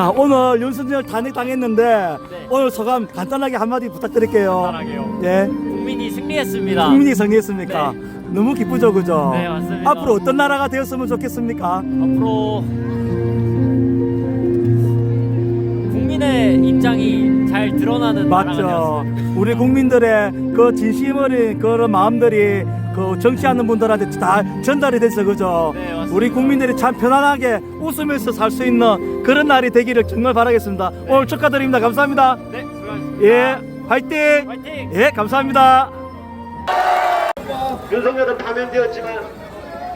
자 오늘 윤석열 탄핵 당했는데 네. 오늘 소감 간단하게 한마디 부탁드릴게요. 간단하게요. 예, 국민이 승리했습니다. 국민이 승리했습니까? 너무 기쁘죠, 그죠? 네, 맞습니다. 앞으로 어떤 나라가 되었으면 좋겠습니까? 앞으로 국민의 입장이 잘 드러나는 나라가 맞죠. 되었으면 좋겠습니다. 우리 국민들의 그 진심 어린 그런 마음들이 그 정치하는 분들한테 다 전달이 돼서 그죠. 네. 우리 국민들이 참 편안하게 웃으면서 살 수 있는 그런 날이 되기를 정말 바라겠습니다. 오늘 축하드립니다. 감사합니다. 네, 수고하셨습니다. 예, 화이팅! 화이팅! 예, 감사합니다. 윤석열은 파면되었지만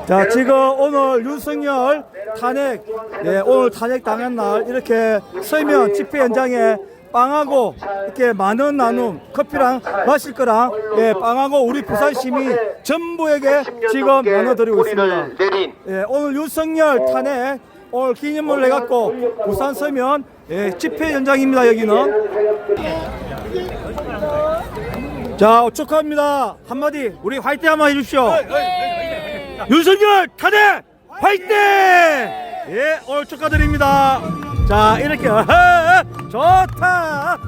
자, 지금 오늘 윤석열 탄핵, 예, 오늘 탄핵 당한 날 이렇게 서면 집회 현장에 빵하고 이렇게 만원 나눔 커피랑 마실 거랑 예, 빵하고 우리 부산 시민 전부에게 지금 나눠드리고 있습니다. 예, 오늘 윤석열 탄핵 오늘 기념을 해갖고 부산 서면 예, 집회 현장입니다 여기는. 자 축하합니다 한마디 우리 화이팅 한번 해주십시오. 윤석열 탄핵 화이팅! 예 오늘 축하드립니다. 자 이렇게 좋다.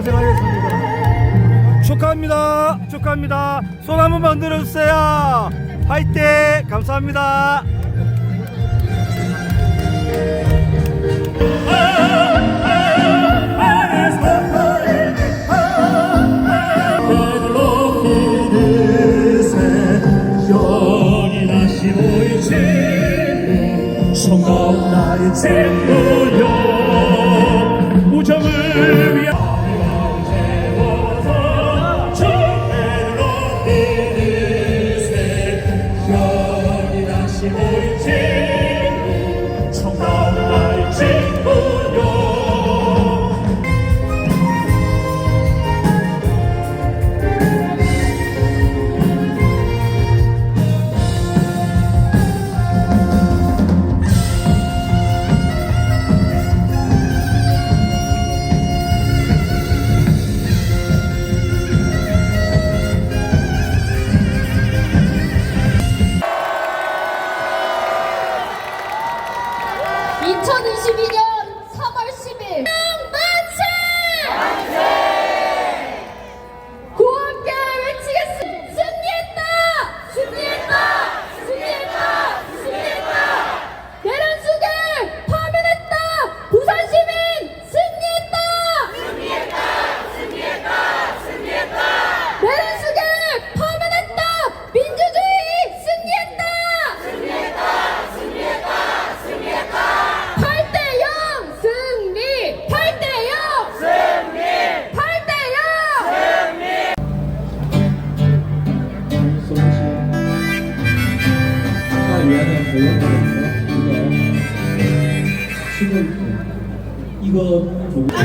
고생하셨습니다. 축하합니다. 축하합니다. 손 한번 만들어 주세요. 화이팅! 감사합니다. 성공 나의 쟁도여 이거 뭐야?